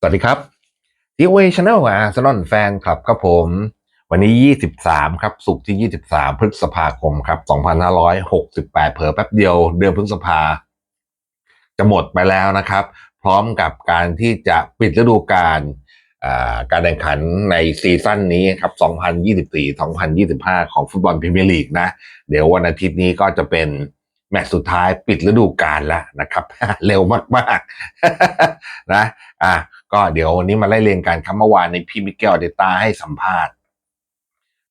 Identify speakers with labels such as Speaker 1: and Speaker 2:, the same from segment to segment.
Speaker 1: สวัสดีครับทีวีช anel อาร์เซนอลแฟนคลับครับผม วันนี้ 23 ครับ สุกที่ 23 พฤษภาคมครับ 2568 เผลอแป๊บเดียว เดือนพฤษภา จะหมดไปแล้วนะครับ พร้อมกับการที่จะปิดฤดูกาลการแข่งขันในซีซั่นนี้ครับ 2024-2025 ของฟุตบอลพรีเมียร์ลีกนะ เดี๋ยววันอาทิตย์นี้ก็จะเป็นแมตช์สุดท้ายปิดฤดูกาลแล้วนะครับ เร็วมากๆนะ อะ ก็เดี๋ยววันนี้มาไล่เรียงกันครับเมื่อวานในพี่มิเกลเดต้าให้สัมภาษณ์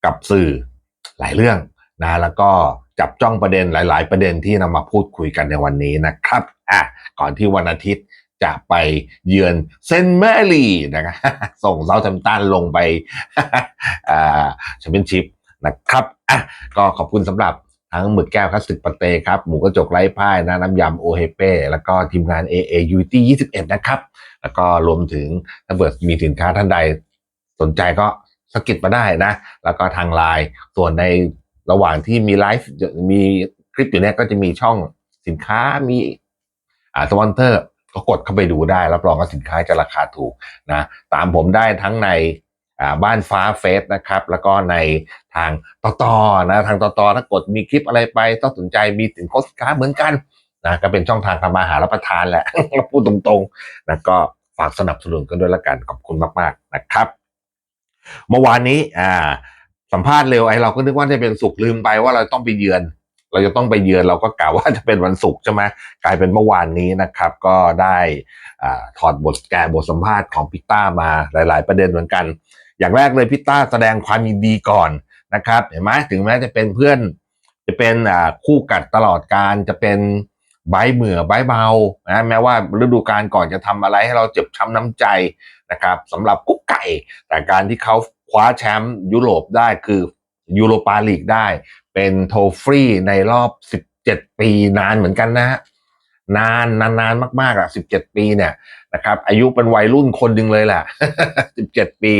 Speaker 1: กับสื่อหลายเรื่องนะแล้วก็จับจ้องประเด็นหลาย ๆ ประเด็นที่นำมาพูดคุยกันในวันนี้นะครับอะก่อนที่วันอาทิตย์จะไปเยือนเซนต์แมรีนะครับส่งเซาท์แฮมตันลงไปอ่าแชมเปี้ยนชิพนะครับอะก็ขอบคุณสำหรับ ทั้งหมึกแก้วคลาสสิกปาเต้ครับหมูกระจกไร้พ่ายนะน้ำยำโอเฮเป้แล้วก็ทีมงาน AA u t 21 นะครับ แล้วก็รวมถึงถ้าเกิดมีสินค้าท่านใดสนใจก็สกิดมาได้นะ แล้วก็ทางไลน์ส่วนในระหว่างที่มีไลฟ์มีคลิปอยู่เนี่ยก็จะมีช่องสินค้ามีอ่าสปอนเซอร์ก็กดเข้าไปดูได้ รับรองว่าสินค้าจะราคาถูกนะ ตามผมได้ทั้งใน บ้านฟ้าเฟสนะครับ แล้วก็ในทางต่อตอนะทางต่อตอถ้ากดมีคลิปอะไรไปต้องสนใจมีสินค้าเหมือนกันนะก็เป็นช่องทางทำมาหารับประทานแหละพูดตรงๆนะก็ฝากสนับสนุนกันด้วยละกันขอบคุณมากๆนะครับ เมื่อวานนี้อ่าสัมภาษณ์เร็วไอ้เราก็นึกว่าจะเป็นสุกร์ลืมไปว่าเราต้องไปเยือน เราจะต้องไปเยือนเราก็กล่าวว่าจะเป็นวันศุกร์ใช่ไหมกลายเป็นเมื่อวานนี้นะครับ ก็ได้อ่าถอดบทแกบทสัมภาษณ์ของพิต้ามาหลาย ๆ ประเด็นเหมือนกัน อย่างแรกเลยพิต้าแสดงความยินดีก่อนนะครับ เห็นไหมถึงแม้จะเป็นเพื่อน จะเป็นอ่าคู่กัดตลอดการจะเป็นใบเหมือใบเบานะแม้ว่าฤดูกาลก่อนจะทำอะไรให้เราเจ็บช้ำน้ำใจนะครับสำหรับกุ๊กไก่ แต่การที่เขาคว้าแชมป์ยุโรปได้คือยูโรปาลีกได้ เป็นโทฟรีในรอบ 17 ปีนานเหมือนกันนะฮะนานนานนานมากๆอะ17 ปีเนี่ยนะครับอายุเป็นวัยรุ่นคนหนึ่งเลยแหละ 17 ปี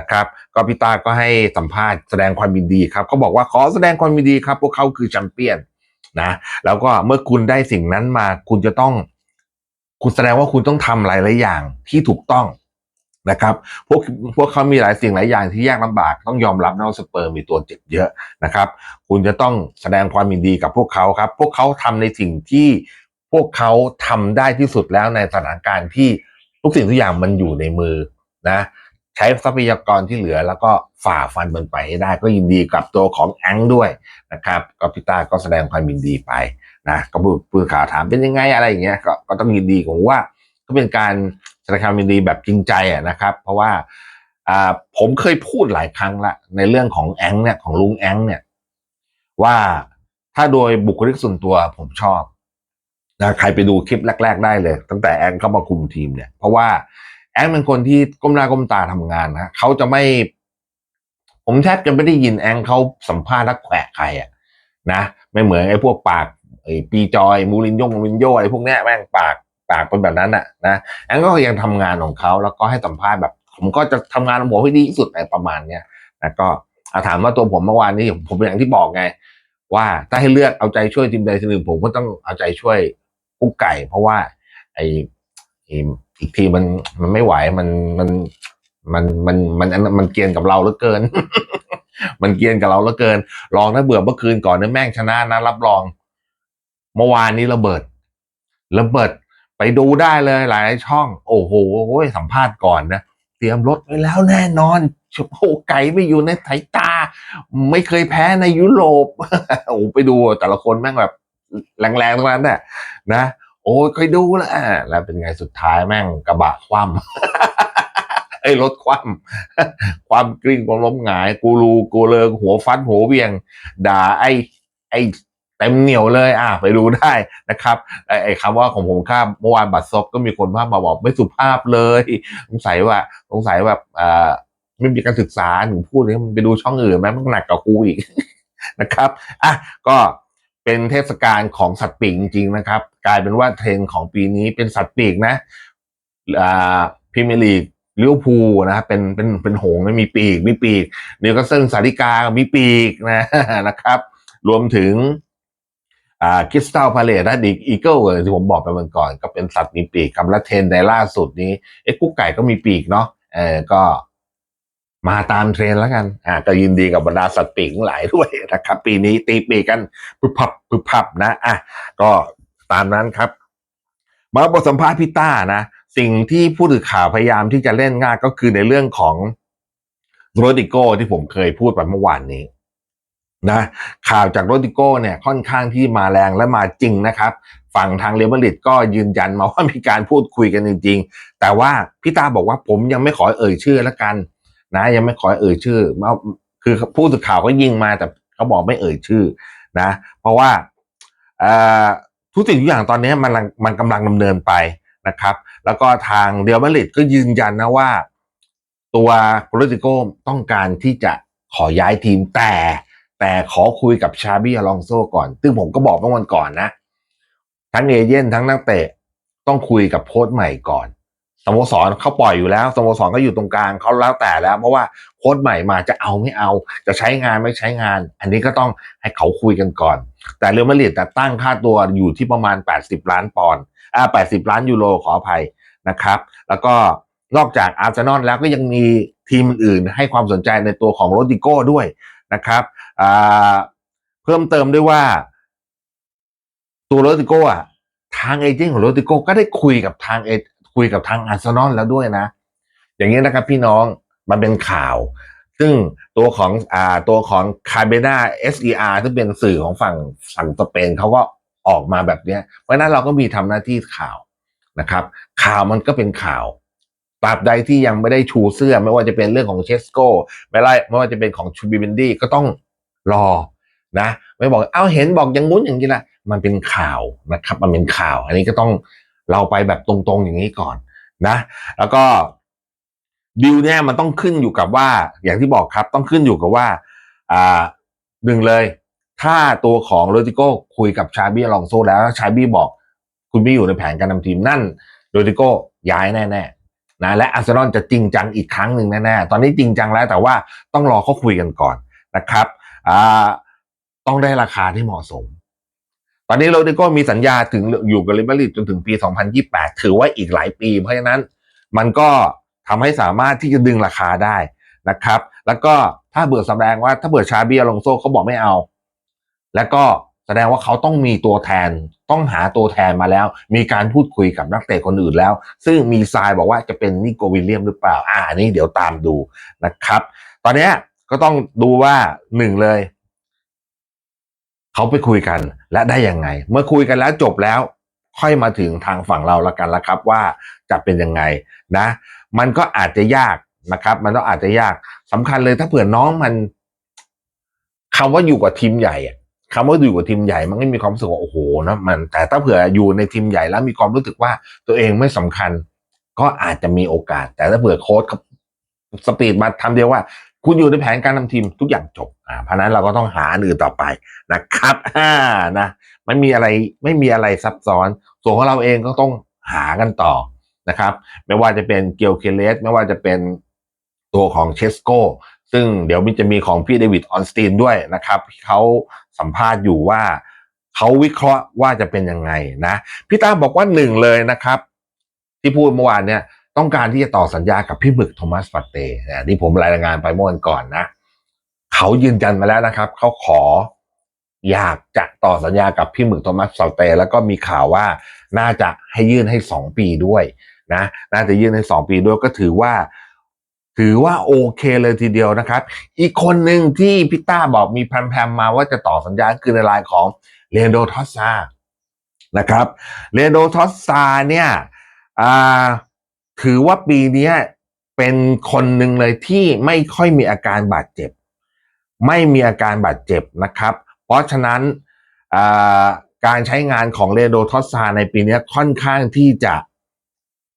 Speaker 1: นะครับ ก็พี่ตาก็ให้สัมภาษณ์แสดงความยินดีครับเขาบอกว่าขอแสดงความยินดีครับ พวกเขาคือแชมเปี้ยนนะแล้วก็เมื่อคุณได้สิ่งนั้นมาคุณจะต้อง คุณแสดงว่าคุณต้องทำหลายหลายอย่างที่ถูกต้องนะครับพวกพวกเขามีหลายสิ่งหลายอย่างที่ยากลำบากต้องยอมรับนะว่าสเปอร์มีตัวเจ็บเยอะนะครับ คุณจะต้องแสดงความยินดีกับพวกเขาครับ พวกเขาทำในสิ่งที่พวกเขาทำได้ที่สุดแล้วในสถานการณ์ที่ทุกสิ่งทุกอย่างมันอยู่ในมือนะ ช้ทรัพยากรที่เหลือแล้วก็ฝ่าฟันมันไปให้ได้ก็ยินดีกับตัวของแองด้วยนะครับก็พิต้าก็แสดงความยินดีไปนะก็พูดพูดข่าวถามเป็นยังไงอะไรอย่างเงี้ยก็ก็ต้องยินดีผมว่าก็เป็นการแสดงความยินดีแบบจริงใจนะครับ เพราะว่าผมเคยพูดหลายครั้งละในเรื่องของแองเนี่ยของลุงแองเนี่ยว่าถ้าโดยบุคลิกส่วนตัวผมชอบนะใครไปดูคลิปแรก ๆ ได้เลย ตั้งแต่แองเข้ามาคุมทีมเนี่ย เพราะว่า งเป็นคนที่ก้มหน้าก้มตาทำงานนะเขาจะไม่ ผมแทบจะไม่ได้ยินแองเขาสัมภาษณ์นักแขวะใครอะนะไม่เหมือนไอ้พวกปากไอ้ปีจอยมูรินโยมูรินโยอะไรพวกเนี้ยแม่งปากปากเป็นแบบนั้นอะนะแองก็ยังทำงานของเขาแล้วก็ให้สัมภาษณ์แบบ ผมก็จะทำงานของผมให้ดีที่สุดในประมาณเนี้ยนะก็อาถามว่าตัวผมเมื่อวานนี้ผมเป็นอย่างที่บอกไง ว่าถ้าให้เลือกเอาใจช่วยทีมใดทีมหนึ่งผมก็ต้องเอาใจช่วยกุ๊กไก่ เพราะว่า ไอ้ อีกทีมันมันไม่ไหวมันมันมันมันมันมันเกียนกับเราเหลือเกิน มันเกียนกับเราเหลือเกิน ลองถ้าเบื่อเมื่อคืนก่อนเนี่ยแม่งชนะนะรับรอง เมื่อวานนี้ระเบิด ระเบิดไปดูได้เลยหลายช่อง โอ้โหสัมภาษณ์ก่อนนะเตรียมรถไว้แล้วแน่นอนโอ้โหไก่ไม่อยู่ในสายตา ไม่เคยแพ้ในยุโรปโอ้ไปดูแต่ละคนแม่งแบบ แรงๆทั้งนั้นน่ะนะ โอ้ยเคยดูแล้วแล้วเป็นไงสุดท้ายแม่งกระบะคว่ำไอ้รถคว่ำความกลิ้งความล้มหงาย กูรูกูเลิงหัวฟัดหัวเวียง ด่าไอ้ไอ้เต็มเหนียวเลย อะไปดูได้นะครับไอ้คำว่าของผมข้ามเมื่อวานบัตรซบก็มีคนภาพมาบอกไม่สุภาพเลยสงสัยว่าสงสัยแบบอ่าไม่มีการศึกษาหนูพูดเลยมันไปดูช่องอื่นไหมมันหนักกว่ากูอีกนะครับ อะก็ เป็นเทศกาลของสัตว์ปีกจริงๆนะครับ กลายเป็นว่าเทรนของปีนี้เป็นสัตว์ปีกนะพรีเมียร์ลีกลิเวอร์พูลนะเป็นเป็นเป็นหงมีปีกมีปีกนิวคาสเซิลสาริกามีปีกนะนะครับ รวมถึงอ่าคริสตัลพาเลตและดิกอีเกิลที่ผมบอกไปวันก่อน ก็เป็นสัตว์มีปีกครับและเทรนในล่าสุดนี้เอ๊ะกุ๊กไก่ก็มีปีกเนาะเออก็ มาตามเทรนแล้วกัน อ่าก็ยินดีกับบรรดาสัตว์ปีกทั้งหลายด้วยนะครับ ปีนี้ตีปีกกันพึบพับพึบพับนะอะก็ตามนั้นครับ มาบทสัมภาษณ์พี่ต้านะ สิ่งที่ผู้สื่อข่าวพยายามที่จะเล่นง่ายก็คือในเรื่องของโรดิโก้ที่ผมเคยพูดไปเมื่อวานนี้นะข่าวจากโรดิโก้เนี่ยค่อนข้างที่มาแรงและมาจริงนะครับ ฝั่งทางเรอัลมาดริดก็ยืนยันมาว่ามีการพูดคุยกันจริง ๆ แต่ว่าพี่ตาบอกว่าผมยังไม่ขอเอ่ยชื่อแล้วกัน นะยังไม่ขอเอ่ยชื่อมาคือผู้สื่อข่าวก็ยิงมาแต่เขาบอกไม่เอ่ยชื่อนะ เพราะว่าทุกสิ่งทุกอย่างตอนนี้มันมันกำลังดำเนินไปนะครับ แล้วก็ทางเดลมาดริดก็ยืนยันนะว่า ตัวโปรติโก้ต้องการที่จะขอย้ายทีมแต่แต่ขอคุยกับชาบี้อลองโซก่อน ซึ่งผมก็บอกเมื่อวันก่อนนะ ทั้งเอเย่นทั้งนักเตะต้องคุยกับโค้ชใหม่ก่อน สโมสรเขาปล่อยอยู่แล้วสโมสรก็อยู่ตรงกลางเขาแล้วแต่แล้ว เพราะว่าโค้ชใหม่มาจะเอาไม่เอา จะใช้งานไม่ใช้งาน อันนี้ก็ต้องให้เขาคุยกันก่อน แต่เรอัลมาดริดแต่ตั้งค่าตัวอยู่ที่ประมาณ 80 ล้านปอนด์อ่า80 ล้านยูโรขออภัยนะครับ แล้วก็นอกจากอาร์เซนอลแล้วก็ยังมีทีมอื่นให้ความสนใจในตัวของโรดิโก้ด้วยนะครับอ่าเพิ่มเติมด้วยว่า ตัวโรดิโก้อะทางเอเจนต์ของโรดิโก้ก็ได้คุยกับทางเอ คุยกับทางอาร์เซนอลแล้วด้วยนะ อย่างนี้นะครับพี่น้องมันเป็นข่าว ซึ่งตัวของอ่าตัวของคาเบนาเอสเออาร์ซึ่เป็นสื่อของฝั่งฝั่งสเปนเขาก็ออกมาแบบเนี้ย เพราะนั้นเราก็มีทำหน้าที่ข่าวนะครับ ข่าวมันก็เป็นข่าวตราบใดที่ยังไม่ได้ชูเสื้อ ไม่ว่าจะเป็นเรื่องของเชสโก้ไม่ไล่ไม่ว่าจะเป็นของชูบิเบนดี้ก็ต้องรอนะ ไม่บอกเอ้าเห็นบอกอย่างงู้นอย่างนี้ละมันเป็นข่าวนะครับ มันเป็นข่าว อันนี้ก็ต้อง เราไปแบบตรงๆอย่างนี้ก่อนนะ แล้วก็ดิวเนี่ยมันต้องขึ้นอยู่กับว่า อย่างที่บอกครับต้องขึ้นอยู่กับว่าอ่าหนึ่งเลย ถ้าตัวของโรติโก้คุยกับชาบี้ลองโซแล้วชาบี้บอก คุณไม่อยู่ในแผนการนำทีมนั่นโรติโก้ย้ายแน่ๆนะและอาร์เซนอลจะจริงจังอีกครั้งหนึ่งแน่ๆตอนนี้จริงจังแล้วแต่ว่าต้องรอเขาคุยกันก่อนนะครับอ่าต้องได้ราคาที่เหมาะสม ตอนนี้โรดิโก้มีสัญญาถึงอยู่กับเรอัลมาดริดจนถึงปี 2028 ถือว่าอีกหลายปี เพราะฉะนั้นมันก็ทำให้สามารถที่จะดึงราคาได้นะครับ แล้วก็ถ้าเบื่อสำแดงว่าถ้าเบื่อชาเบียลงโซเขาบอกไม่เอา แล้วก็แสดงว่าเขาต้องมีตัวแทนต้องหาตัวแทนมาแล้ว มีการพูดคุยกับนักเตะคนอื่นแล้ว ซึ่งมีทรายบอกว่าจะเป็นนิโกวิลเลียมหรือเปล่า อ่านนี้เดี๋ยวตามดูนะครับ ตอนนี้ก็ต้องดูว่าหนึ่งเลย เขาไปคุยกันและได้ยังไง เมื่อคุยกันแล้วจบแล้ว ค่อยมาถึงทางฝั่งเราละกันละครับว่าจะเป็นยังไงนะ มันก็อาจจะยากนะครับ มันก็อาจจะยากสำคัญเลยถ้าเผื่อน้องมันคำว่าอยู่กับทีมใหญ่อะคำว่าอยู่กับทีมใหญ่มันก็มีความรู้สึกว่าโอ้โหนะมัน แต่ถ้าเผื่ออยู่ในทีมใหญ่แล้วมีความรู้สึกว่าตัวเองไม่สำคัญ ก็อาจจะมีโอกาส แต่ถ้าเผื่อโค้ชสปีดมาทำเดียวว่า คุณอยู่ในแผนการนำทีมทุกอย่างจบอ่าเพราะนั้นเราก็ต้องหาอันอื่นต่อไปนะครับอ่านะไม่มีอะไรไม่มีอะไรซับซ้อน ส่วนของเราเองก็ต้องหากันต่อนะครับ ไม่ว่าจะเป็นเกียวเคเลสไม่ว่าจะเป็นตัวของเชสโกซึ่งเดี๋ยวมันจะมีของพี่เดวิดออนสตีนด้วยนะครับเขาสัมภาษณ์อยู่ว่าเขาวิเคราะห์ว่าจะเป็นยังไงนะพี่ตาบอกว่าหนึ่งเลยนะครับ ที่พูดเมื่อวานเนี่ย ต้องการที่จะต่อสัญญากับพี่หมึกโทมัสฟาเต้นะที่ผมรายงานไปเมื่อวันก่อนนะเขายืนยันมาแล้วนะครับ เขาขออยากจะต่อสัญญากับพี่หมึกโทมัสฟาเต้แล้วก็มีข่าวว่าน่าจะให้ยื่นให้สองปีด้วยนะน่าจะยื่นให้สองปีด้วยก็ถือว่า ถือว่าโอเคเลยทีเดียวนะครับ อีกคนหนึ่งที่พี่ต้าบอกมีแพรมๆมาว่าจะต่อสัญญาคือในรายของเรนโดทอสซานะครับเรนโดทอสซาเนี่ยอ่า ถือว่าปีนี้เป็นคนหนึ่งเลยที่ไม่ค่อยมีอาการบาดเจ็บ ไม่มีอาการบาดเจ็บนะครับ เพราะฉะนั้นการใช้งานของเรโดทอสซาในปีนี้ค่อนข้างที่จะ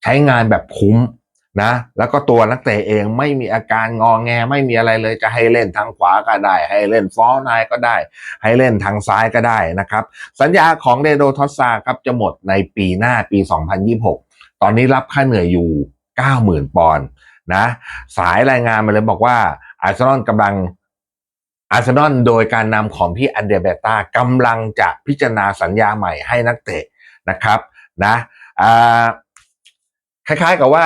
Speaker 1: ใช้งานแบบคุ้มนะ แล้วก็ตัวนักเตะเองไม่มีอาการงอแง ไม่มีอะไรเลยจะให้เล่นทางขวาก็ได้ ให้เล่นฟอร์นายก็ได้ ให้เล่นทางซ้ายก็ได้นะครับ สัญญาของเดโดทอสซาครับจะหมดในปีหน้าปี 2026 ตอนนี้รับค่าเหนื่อยอยู่ 90,000 ปอนด์นะ สายรายงานมาเลยบอกว่าอาร์เซนอลกำลังอาร์เซนอลโดยการนำของพี่อันเดเบต้ากำลังจะพิจารณาสัญญาใหม่ให้นักเตะนะครับนะคล้ายๆกับว่า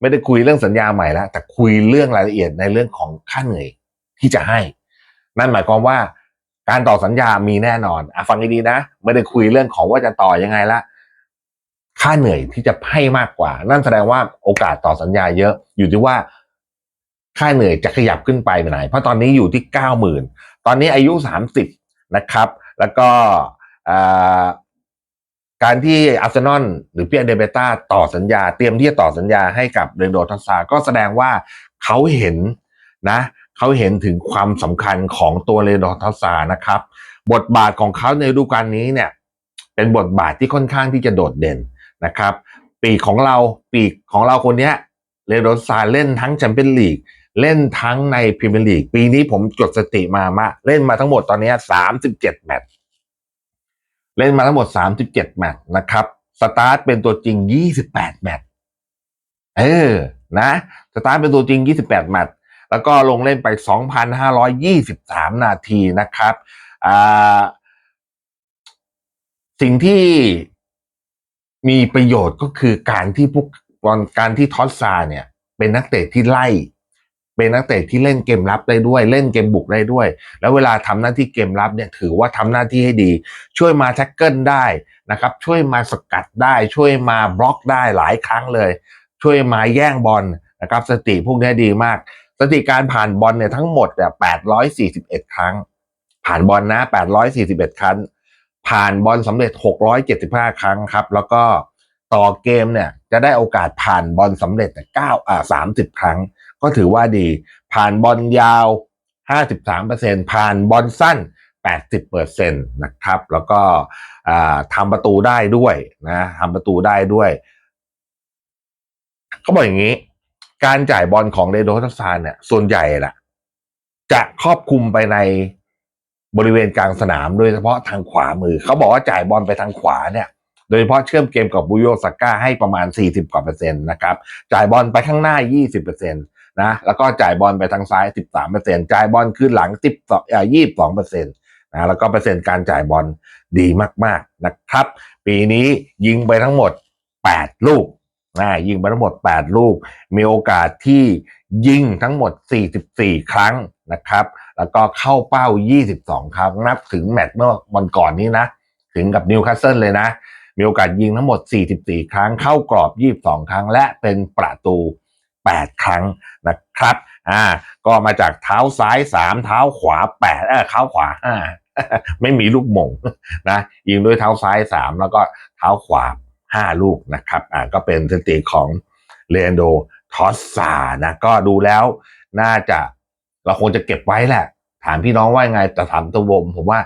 Speaker 1: ไม่ได้คุยเรื่องสัญญาใหม่แล้วแต่คุยเรื่องรายละเอียดในเรื่องของค่าเหนื่อยที่จะให้ นั่นหมายความว่าการต่อสัญญามีแน่นอนอฟังดีๆนะ ไม่ได้คุยเรื่องของว่าจะต่อยังไงละ ค่าเหนื่อยที่จะให้มากกว่า นั่นแสดงว่าโอกาสต่อสัญญาเยอะอยู่ที่ว่า ค่าเหนื่อยจะขยับขึ้นไปไหน เพราะตอนนี้อยู่ที่เก้าหมื่นตอนนี้อายุสามสิบนะครับ แล้วก็การที่อาร์เซนอลหรือเปียเดเบต้าต่อสัญญา เตรียมที่จะต่อสัญญาให้กับเรนโดทัสซาก็แสดงว่าเขาเห็นนะเขาเห็นถึงความสำคัญของตัวเรนโดทัสซานะครับ บทบาทของเขาในฤดูกาลนี้เนี่ย เป็นบทบาทที่ค่อนข้างที่จะโดดเด่น นะครับ ปีกของเราปีกของเราคนเนี้ยเรโดซาเล่นทั้งแชมเปี้ยนลีกเล่นทั้งในพรีเมียร์ลีกปีนี้ผมจดสติมามาเล่นมาทั้งหมดตอนนี้สามสิบเจ็ดแมตช์เล่นมาทั้งหมดสามสิบเจ็ดแมตช์นะครับสตาร์ทเป็นตัวจริงยี่สิบแปดแมตช์เออนะสตาร์ทเป็นตัวจริงยี่สิบแปดแมตช์แล้วก็ลงเล่นไปสองพันห้าร้อยยี่สิบสามนาทีนะครับอ่าสิ่งที่ มีประโยชน์ก็คือการที่พวกการที่ทอสซาเนี่ย เป็นนักเตะที่ไล่ เป็นนักเตะที่เล่นเกมรับได้ด้วย เล่นเกมบุกได้ด้วย แล้วเวลาทำหน้าที่เกมรับเนี่ยถือว่าทำหน้าที่ให้ดี ช่วยมาแท็กเกิลได้นะครับ ช่วยมาสกัดได้ ช่วยมาบล็อกได้หลายครั้งเลย ช่วยมาแย่งบอลนะครับ สติพวกนี้ดีมาก สติการผ่านบอลเนี่ยทั้งหมดเนี่ย841ครั้ง ผ่านบอลนะ841ครั้ง ผ่านบอลสำเร็จ 675 ครั้งครับ แล้วก็ต่อเกมเนี่ยจะได้โอกาสผ่านบอลสำเร็จ9อ่า30 ครั้ง ก็ถือว่าดี ผ่านบอลยาว 53%ผ่านบอลสั้น 80%นะครับ แล้วก็ทำประตูได้ด้วยนะทำประตูได้ด้วยเขาบอกอย่างนี้ การจ่ายบอลของเรโดทัสซานเนี่ยส่วนใหญ่แหละจะครอบคลุมไปใน บริเวณกลางสนามโดยเฉพาะทางขวามือ เขาบอกว่าจ่ายบอลไปทางขวาเนี่ยโดยเฉพาะเชื่อมเกมกับบุโยสก้าให้ประมาณ 40กว่าเปอร์เซ็นต์นะครับจ่ายบอลไปข้างหน้า 20เปอร์เซ็นต์นะแล้วก็จ่ายบอลไปทางซ้าย 13เปอร์เซ็นต์จ่ายบอลขึ้นหลัง10อ่า22เปอร์เซ็นต์นะแล้วก็เปอร์เซ็นต์การจ่ายบอลดีมากๆนะครับ ปีนี้ยิงไปทั้งหมด 8 ลูกนะยิงไปทั้งหมด 8 ลูก มีโอกาสที่ยิงทั้งหมด 44 ครั้งนะครับ แล้วก็เข้าเป้า 22 ครั้งนับถึงแมตช์เมื่อวันก่อนนี้นะ ถึงกับนิวคาสเซิลเลยนะ มีโอกาสยิงทั้งหมด 44 ครั้ง เข้ากรอบ 22 ครั้ง และเป็นประตู 8 ครั้งนะครับอ่าก็มาจากเท้าซ้าย 3 เท้าขวา 8 เออเท้าขวา 5 ไม่มีลูกมงนะยิงด้วยเท้าซ้าย 3 แล้วก็เท้าขวา 5 ลูกนะครับอ่าก็เป็นสถิติของเลนโดทอสซานะก็ดูแล้วน่าจะ เราคงจะเก็บไว้แหละ ถามพี่น้องว่าไงแต่ถามตัวผมผมว่า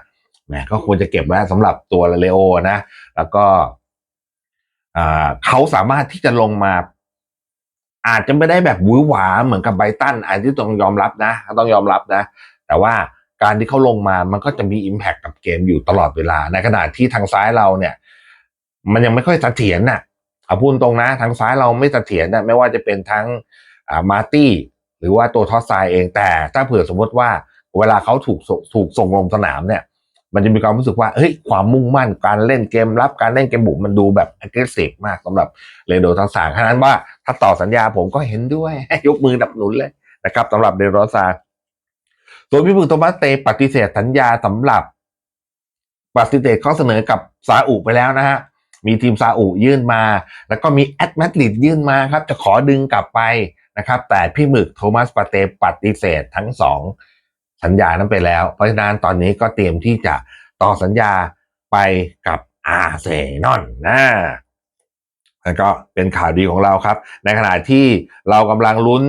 Speaker 1: แหมก็ควรจะเก็บไว้สำหรับตัวเลโอนะ แล้วก็เขาสามารถที่จะลงมา อาจจะไม่ได้แบบหวือหวาเหมือนกับไบตันอันที่ต้องยอมรับนะต้องยอมรับนะ แต่ว่าการที่เขาลงมามันก็จะมีอิมแพคกับเกมอยู่ตลอดเวลา ในขณะที่ทางซ้ายเราเนี่ย มันยังไม่ค่อยเสถียรน่ะเอาพูดตรงนะ ทางซ้ายเราไม่เสถียรนะไม่ว่าจะเป็นทั้งมาร์ตี้ หรือว่าตัวทอสไซเองแต่ถ้าเผื่อสมมติว่าเวลาเขาถูกถูกส่งลงสนามเนี่ย มันจะมีความรู้สึกว่าเฮ้ยความมุ่งมั่นการเล่นเกมรับการเล่นเกมบุกมันดูแบบ aggressive มากสำหรับเรโดทังสางขนาดว่าถ้าต่อสัญญาผมก็เห็นด้วยยกมือดับหนุนเลยนะครับสำหรับเรโดทังสางส่วนพี่บุกโทมัสเตปฏิเสธสัญญาสำหรับปฏิเสธข้อเสนอกับซาอุไปแล้วนะฮะมีทีมซาอุยื่นมา แล้วก็มีแอตมาดริดยื่นมาครับ จะขอดึงกลับไป นะครับ แต่พี่หมึกโทมัสปาเตปฏิเสธทั้งสองสัญญานั้นไปแล้ว เพราะฉะนั้นตอนนี้ก็เตรียมที่จะต่อสัญญาไปกับอาร์เซนอลนะแล้วก็เป็นข่าวดีของเราครับ ในขณะที่เรากำลังลุ้น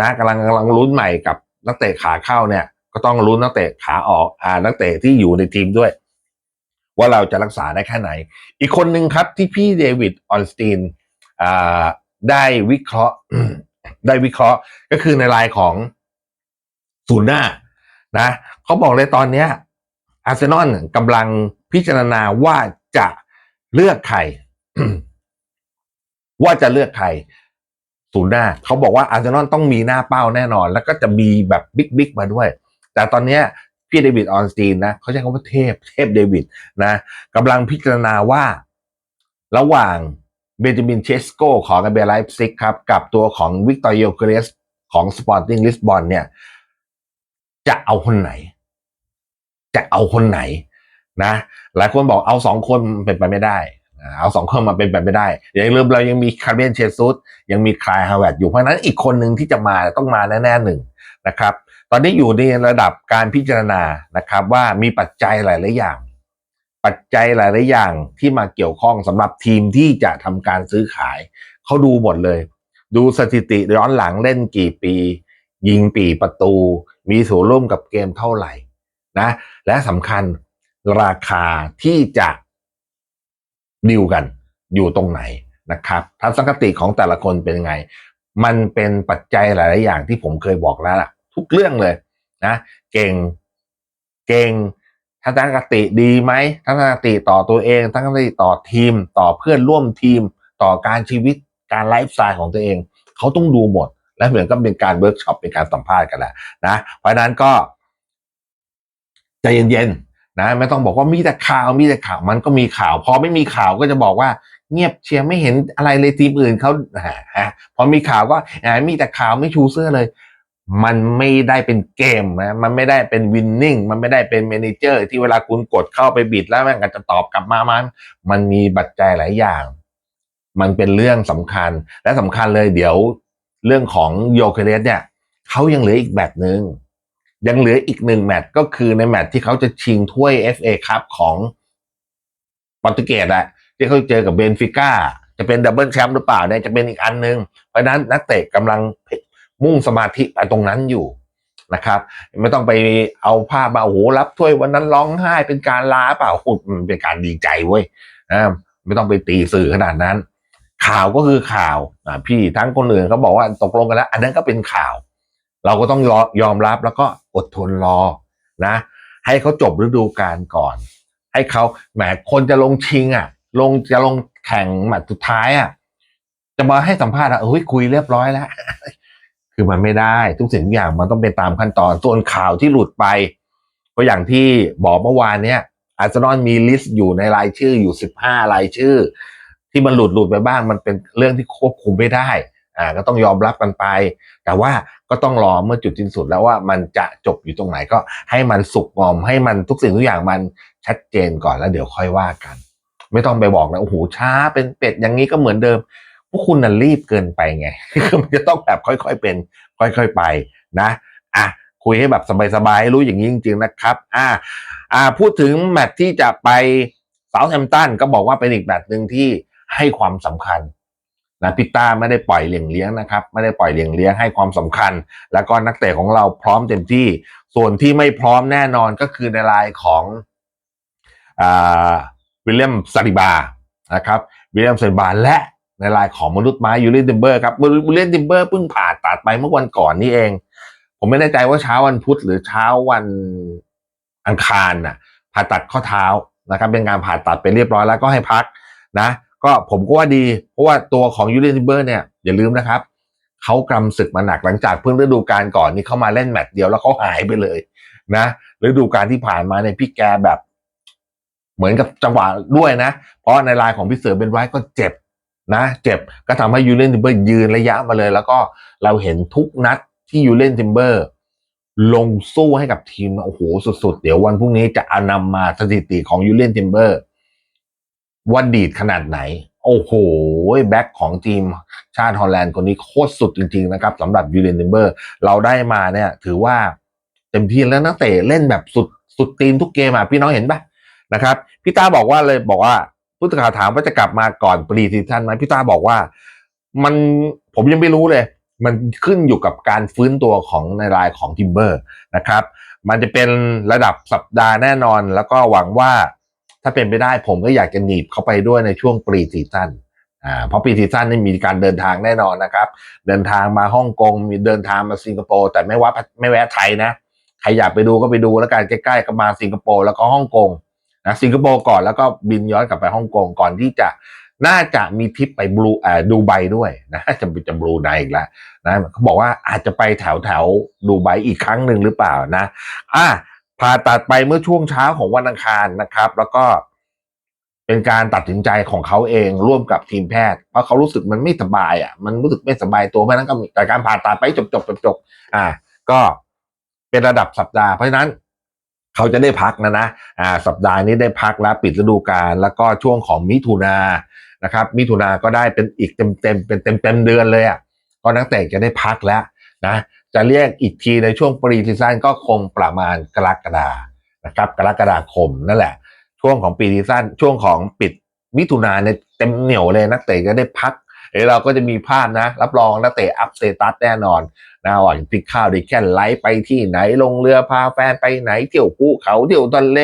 Speaker 1: นะกำลังกำลังลุ้นใหม่กับนักเตะขาเข้าเนี่ย ก็ต้องลุ้นนักเตะขาออกอ่านักเตะที่อยู่ในทีมด้วย ว่าเราจะรักษาได้แค่ไหน อีกคนหนึ่งครับที่พี่เดวิดออนสตีนอ่าได้วิเคราะห์ ได้วิเคราะห์ก็คือในรายของศูนย์หน้านะเขาบอกเลยตอนนี้อาร์เซนอลกำลังพิจารณาว่าจะเลือกใครว่าจะเลือกใครศูนย์หน้าเขาบอกว่าอาร์เซนอลต้องมีหน้าเป้าแน่นอน แล้วก็จะมีแบบบิ๊กบิ๊กมาด้วย แต่ตอนนี้พี่เดวิดออนสตีนนะเขาใช้คำว่าเทพเทพเดวิดนะกำลังพิจารณาว่าระหว่าง เบนจามินเชสโกของกาเบรไลฟ์ซิกครับ กับตัวของวิกตอร์โยเกรสของสปอร์ติ้งลิสบอนเนี่ย จะเอาคนไหน จะเอาคนไหนนะ หลายคนบอกเอาสองคนเป็นไปไม่ได้ เอาสองคนมาเป็นไปไม่ได้ อย่าลืมเรายังมีคาร์เบนเชซุสยังมีคลายฮาวเวดอยู่เพราะฉะนั้นอีกคนหนึ่งที่จะมาต้องมาแน่ๆหนึ่งนะครับ ตอนนี้อยู่ในระดับการพิจารณานะครับ ว่ามีปัจจัยหลายๆอย่าง ปัจจัยหลายๆอย่างที่มาเกี่ยวข้องสำหรับทีมที่จะทำการซื้อขาย เขาดูหมดเลย ดูสถิติย้อนหลังเล่นกี่ปี ยิงปีประตู มีส่วนร่วมกับเกมเท่าไหร่นะและสำคัญราคาที่จะดิวกันอยู่ตรงไหนนะครับทัศนคติของแต่ละคนเป็นไง มันเป็นปัจจัยหลาย ๆ อย่างที่ผมเคยบอกแล้วล่ะ ทุกเรื่องเลยนะ เก่ง เก่ง ทัศนคติดีไหมทัศนคติต่อตัวเองทัศนคติต่อทีม ต่อเพื่อนร่วมทีม ต่อการชีวิตการไลฟ์สไตล์ของตัวเอง เขาต้องดูหมด และเหมือนกับเป็นการเวิร์กช็อปเป็นการสัมภาษณ์กันแหละนะเพราะนั้นก็ใจเย็นๆนะไม่ต้องบอกว่ามีแต่ข่าวมีแต่ข่าวมันก็มีข่าว พอไม่มีข่าวก็จะบอกว่าเงียบเชียร์ไม่เห็นอะไรเลยทีมอื่นเขาฮะพอมีข่าวก็มีแต่ข่าวไม่ชูเสื้อเลย มันไม่ได้เป็นเกมนะ มันไม่ได้เป็นวินนิ่ง มันไม่ได้เป็นเมนเจอร์ที่เวลาคุณกดเข้าไปบิดแล้วมันก็จะตอบกลับมา มัน มันมีปัจจัยหลายอย่าง มันเป็นเรื่องสำคัญ และสำคัญเลยเดี๋ยวเรื่องของโยเคเรสเนี่ยเขายังเหลืออีกแบบหนึ่ง ยังเหลืออีกหนึ่งแมตช์ก็คือในแมตช์ที่เขาจะชิงถ้วย FA คัพของโปรตุเกสอะที่เขาเจอกับเบนฟิก้าจะเป็นดับเบิลแชมป์หรือเปล่าเนี่ยจะเป็นอีกอันหนึ่งเพราะฉะนั้นนักเตะกำลัง มุ่งสมาธิไปตรงนั้นอยู่นะครับ ไม่ต้องไปเอาภาพมาโอ้โหรับถ้วยวันนั้นร้องไห้เป็นการลาเปล่าโอ้โหมันเป็นการดีใจเว้ยอ่าไม่ต้องไปตีสื่อขนาดนั้น ข่าวก็คือข่าวอ่าพี่ทั้งคนอื่นเขาบอกว่าตกลงกันแล้ว อันนั้นก็เป็นข่าว เราก็ต้องยอมรับแล้วก็อดทนรอนะ ให้เขาจบฤดูกาลก่อน ให้เขาแหมคนจะลงชิงอะ ลงจะลงแข่งแมตช์สุดท้ายอะจะมาให้สัมภาษณ์อะเอ้ยคุยเรียบร้อยแล้ว คือมันไม่ได้ทุกสิ่งทุกอย่างมันต้องเป็นตามขั้นตอน ส่วนข่าวที่หลุดไป ก็อย่างที่บอกเมื่อวานเนี้ยอาร์เซนอลมีลิสต์อยู่ในรายชื่ออยู่สิบห้ารายชื่อ ที่มันหลุดหลุดไปบ้าง มันเป็นเรื่องที่ควบคุมไม่ได้อ่าก็ต้องยอมรับกันไป แต่ว่าก็ต้องรอเมื่อจุดสิ้นสุดแล้วว่ามันจะจบอยู่ตรงไหนก็ให้มันสุกงอม ให้มันทุกสิ่งทุกอย่างมันชัดเจนก่อนแล้วเดี๋ยวค่อยว่ากัน ไม่ต้องไปบอกนะโอ้โหช้าเป็นเป็ดอย่างนี้ก็เหมือนเดิม พวกคุณน่ะรีบเกินไปไงคือมันจะต้องแบบค่อยๆเป็น ค่อยๆไปนะอะคุยให้แบบสบายๆรู้อย่างนี้จริงๆนะครับ อ่า อ่า พูดถึงแมตช์ที่จะไปเซาท์แฮมป์ตันก็บอกว่าเป็นอีกแมตช์หนึ่งที่ให้ความสำคัญนะพิต้าไม่ได้ปล่อยเลี้ยงเลี้ยงนะครับ ไม่ได้ปล่อยเลี้ยงเลี้ยงให้ความสำคัญ แล้วก็นักเตะของเราพร้อมเต็มที่ ส่วนที่ไม่พร้อมแน่นอนก็คือในรายของอ่าวิลเลียมซาริบานะครับวิลเลียมซาริบาและ ในรายของมนุษย์ไม้ยูเลียนติมเบอร์ครับยูเลียนติมเบอร์เพิ่งผ่าตัดไปเมื่อวันก่อนนี่เอง ผมไม่แน่ใจว่าเช้าวันพุธหรือเช้าวันอังคารน่ะ ผ่าตัดข้อเท้านะครับ เป็นการผ่าตัดไปเรียบร้อยแล้วก็ให้พักนะ ก็ผมก็ว่าดีเพราะว่าตัวของยูเลียนติมเบอร์เนี่ยอย่าลืมนะครับเขากำศึกมาหนักหลังจากเพิ่งฤดูกาลก่อนนี่เขามาเล่นแมตช์เดียวแล้วเขาหายไปเลย นะฤดูกาลที่ผ่านมาเนี่ยพี่แกแบบ เหมือนกับจังหวะด้วยนะ เพราะในรายของพี่เสือเป็นไว้ก็เจ็บ นะเจ็บก็ทำให้ยูเลนทิมเบอร์ยืนระยะมาเลย แล้วก็เราเห็นทุกนัดที่ยูเลนทิมเบอร์ลงสู้ให้กับทีมโอ้โหสุดๆ เดี๋ยววันพรุ่งนี้จะเอานำมาสถิติของยูเลนทิมเบอร์ว่าดีดขนาดไหน โอ้โหแบ็คของทีมชาติฮอลแลนด์คนนี้โคตรสุดจริง ๆ นะครับสำหรับยูเลนทิมเบอร์เราได้มาเนี่ย ถือว่าเต็มที่แล้วนักเตะเล่นแบบสุดสุดทีมทุกเกมอะพี่น้องเห็นปะนะครับ พี่ตาบอกว่าเลยบอกว่า ผู้สื่อข่าวถามว่าจะกลับมาก่อนปรีซีซั่นไหมพี่ตาบอกว่า มันผมยังไม่รู้เลย มันขึ้นอยู่กับการฟื้นตัวของในรายของทิมเบอร์นะครับ มันจะเป็นระดับสัปดาห์แน่นอน แล้วก็หวังว่าถ้าเป็นไปได้ผมก็อยากจะหนีบเข้าไปด้วยในช่วงปรีซีซั่นอ่าเพราะปีซีซั่นนี่มีการเดินทางแน่นอนนะครับ เดินทางมาฮ่องกงมีเดินทางมาสิงคโปร์แต่ไม่ว่าไม่แวะไทยนะ ใครอยากไปดูก็ไปดูแล้วกันใกล้ๆก็มาสิงคโปร์แล้วก็ฮ่องกง นะสิงคโปร์ก่อนแล้วก็บินย้อนกลับไปฮ่องกงก่อนที่จะน่าจะมีทริปไปบลูอ่าดูไบด้วยนะจะจะบลูไนอีกแล้วนะเขาบอกว่าอาจจะไปแถวแถวดูไบอีกครั้งหนึ่งหรือเปล่านะอะผ่าตัดไปเมื่อช่วงเช้าของวันอังคารนะครับ แล้วก็เป็นการตัดสินใจของเขาเองร่วมกับทีมแพทย์ เพราะเขารู้สึกมันไม่สบายอะ มันรู้สึกไม่สบายตัวเพราะนั้นก็แต่การผ่าตัดไปจบจบจบจบอ่า ก็เป็นระดับสัปดาห์เพราะฉะนั้น เขาจะได้พักนะนะอ่าสัปดาห์นี้ได้พักแล้วปิดฤดูกาลแล้วก็ช่วงของมิถุนานะครับมิถุนาก็ได้เป็นอีกเต็มเต็มเป็นเต็มเต็มเดือนเลยอะก็นักเตะจะได้พักแล้วนะจะเรียกอีกทีในช่วงปรีซีซั่นก็คงประมาณกรกฎานะครับกรกฎาคมนั่นแหละ ช่วงของปีซีซั่นช่วงของปิดมิถุนาเนี่ยเต็มเหนียวเลยนักเตะจะได้พักเดี๋ยวเราก็จะมีภาพนะ รับรองนักเตะอัพสเตตัสแน่นอน นะว่าพลิกข้าวดิแค่ไลฟ์ไปที่ไหนลงเรือพาแฟนไปไหนเที่ยวภูเขาเที่ยวทะเล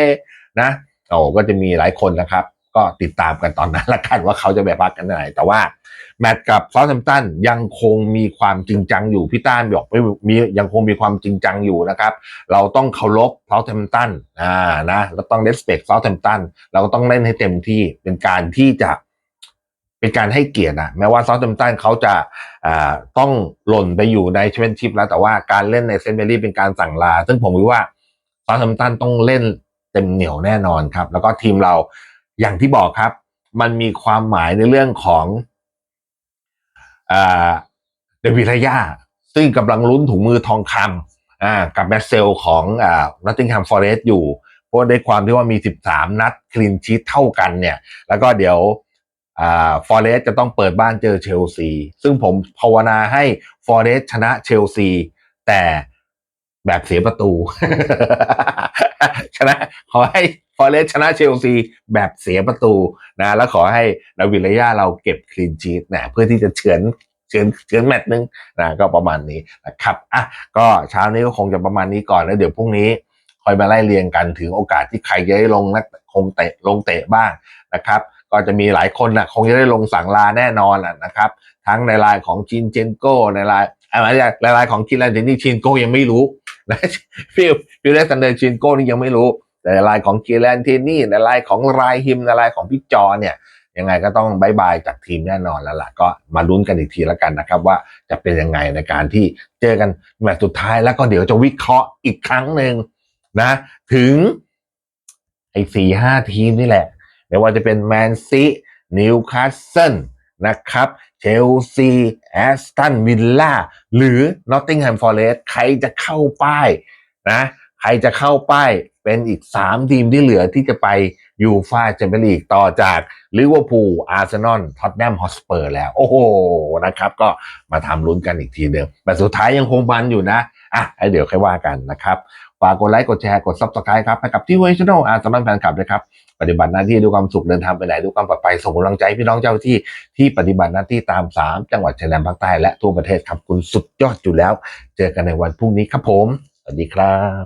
Speaker 1: นะโอ้ก็จะมีหลายคนนะครับ ก็ติดตามกันตอนนั้นละกันว่าเขาจะไปพักกันไหน แต่ว่าแมตช์กับซาท์แฮมป์ตันยังคงมีความจริงจังอยู่พี่ต้านบอกไม่มียังคงมีความจริงจังอยู่นะครับ เราต้องเคารพซาท์แฮมป์ตันอ่านะเราต้อง respect เซาท์แฮมป์ตันเราก็ต้องเล่นให้เต็มที่เป็นการที่จะ เป็นการให้เกียรติอะแม้ว่าซาท์แฮมตันเขาจะาต้องหล่นไปอยู่ในแชมเปี้ยนชิพแล้วแต่ว่าการเล่นในเซนต์เบอรี่เป็นการสั่งลา ซึ่งผมคิดว่าซาท์แฮมตันต้องเล่นเต็มเหนียวแน่นอนครับ แล้วก็ทีมเราอย่างที่บอกครับ มันมีความหมายในเรื่องของเดวิลยาซึ่งกำลังลุ้นถุงมือทองคำกับแมสเซลของอ่านอตติงแฮมฟอร์เรสต์อยู่เพราะได้ความที่ว่ามี 13 นัดคลีนชีตเท่ากันเนี่ย แล้วก็เดี๋ยว ฟอร์เรสจะต้องเปิดบ้านเจอเชลซี ซึ่งผมภาวนาให้ฟอร์เรสชนะเชลซี แต่แบบเสียประตู ชนะขอให้ฟอร์เรสชนะเชลซีแบบเสียประตูนะแล้วขอให้ดาวิดระยาเราเก็บคลีนชีตนะเพื่อที่จะเฉือนเฉือนเฉือนแมตช์นึงนะก็ประมาณนี้นะครับอะก็เช้านี้ก็คงจะประมาณนี้ก่อนแล้วเดี๋ยวพรุ่งนี้คอยมาไล่เรียงกันถึงโอกาสที่ใครจะได้ลงนักคงเตะลงเตะบ้างนะครับ ก็จะมีหลายคนนะคงจะได้ลงสั่งลาแน่นอนแหละนะครับ ทั้งในลน์ของจินเจนโก้ในลน์อะไรในไลน์ของคินแลนเจนนี่ชินโก้ยังไม่รู้นะฟิลฟิลเลสตันเดอร์ชินโก้นี่ยังไม่รู้ แต่ลน์ของคินแลนเทนนี่ในลน์ของรายฮิมในลน์ของพี่จอเนี่ยยังไงก็ต้องบายบายจากทีมแน่นอนแล้วล่ะก็มาลุ้นกันอีกทีแล้วกันนะครับ ว่าจะเป็นยังไงในการที่เจอกันแมตช์สุดท้ายแล้วก็เดี๋ยวจะวิเคราะห์อีกครั้งหนึ่งนะ ถึงไอ้สี่ห้าทีมนี่แหละ ไม่ว่าจะเป็นแมนซีนิวคาสเซิลนะครับเชลซีแอสตันวิลล่าหรือนอตติงแฮมฟอร์เรสใครจะเข้าป้ายนะใครจะเข้าป้ายเป็นอีก 3 ทีมที่เหลือที่จะไปยูฟ่าแชมเปี้ยนลีกต่อจากลิเวอร์พูลอาร์เซนอลท็อตแนมฮอสเปอร์แล้ว โอ้โหนะครับ ก็มาทำลุ้นกันอีกทีเดิมแต่สุดท้ายยังคงมันอยู่นะอะให้เดี๋ยวค่อยว่ากันนะครับ ฝากกดไลค์กดแชร์กดซับสไครต์ครับให้กับที่เวชโนอาร์สำนักแฟนคลับนะครับปฏิบัติหน้าที่ด้วยความสุขเดินทางไปไหนด้วยความปลอดภัยส่งกำลังใจพี่น้องเจ้าหน้าที่ที่ปฏิบัติหน้าที่ตาม 3 จังหวัดชายแดนภาคใต้และทั่วประเทศครับคุณสุดยอดอยู่แล้ว เจอกันในวันพรุ่งนี้ครับผม สวัสดีครับ